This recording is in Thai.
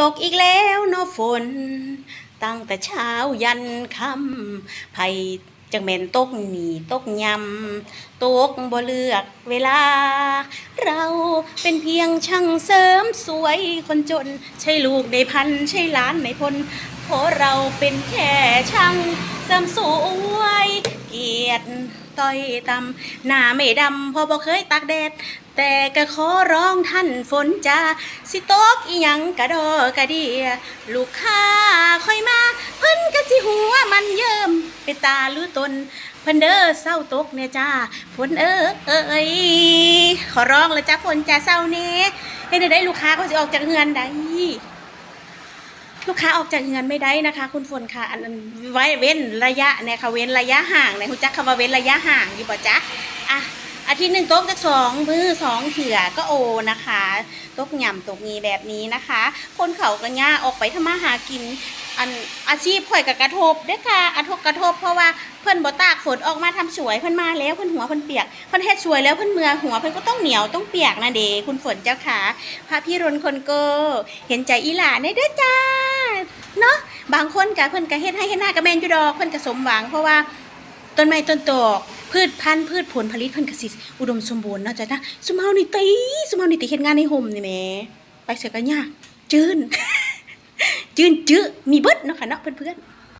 ตกอีกแล้วเนาะฝน ตั้งแต่เช้ายันค่ำไผจังแม่นตกหนีตกยำตกบ่เลือกเวลา เราเป็นเพียงช่างเสริมสวยคนจน ใช่ลูกในพันใช่หลานในพลเพราะเราเป็นแค่ช่างเสริมสวยเกียรติ ต้อยต่ำหน้าไม่ดำพอบ่เคยตากแดด แต่ก็ขอร้องท่านฝนจ้าสิตกอีหยังกะดอกะเดียลูกค้าค่อยมา เพิ่นก็สิหัวมันเยิมไปตาหรือตนเพิ่นเด้อเศร้าตกเนี่ยจ้าฝนเอ้อเอ้ยขอร้องแล้วจ้าฝนจ้าเศร้าเน่เฮ็ดให้ได้ลูกค้าเขาสิออกจากเฮือนได้ ลูกค้าออกจากเงินไม่ได้นะคะ คุณฝนค่ะอันไว้เว้นระยะเนี่ยค่ะเว้นระยะห่างเนี่ยคุณจักคำว่าเว้นระยะห่างอยู่ป่ะจ๊ะอะอาทิตย์หนึ่งโต๊ะจากสองมือสองเถื่อก็โอนะคะโต๊ะหย่ำโต๊ะงีแบบนี้นะคะ คนเขาก็ง่าออกไปทำมาหากินอันอาชีพข่อยกับกระทบเด้อค่ะกระทบกระทบเพราะว่าเพื่อนบ่ตากฝนออกมาทำสวยเพื่อนมาแล้วเพื่อนหัวเพื่อนเปียกเพื่อนเฮ็ดสวยแล้วเพื่อนเมือหัวเพื่อนก็ต้องเหนียวต้องเปียกนะเดคุณฝนเจ้าค่ะพระพี่รนคนโกเห็นใจอีหลาในเด้อจ้าางคนกับเพิ่นกะเฮ็ดให้เฮ็ดหน้ากะแมนอยู่ดอกเพิ่นกะสมหวัง เพราะว่าต้นไม้ต้นตอกพืชพันธุ์พืชผลผลิตเพิ่นกะสิอุดมสมบูรณ์เนาะจ้ะนะสุมเฮานี่ติสุมเฮานี่ติเฮ็ดงานในห่มนี่แหมไปเสียกันยากจืนจืนจื้อมีเบิดเนาะค่ะเนาะเพื่อนๆ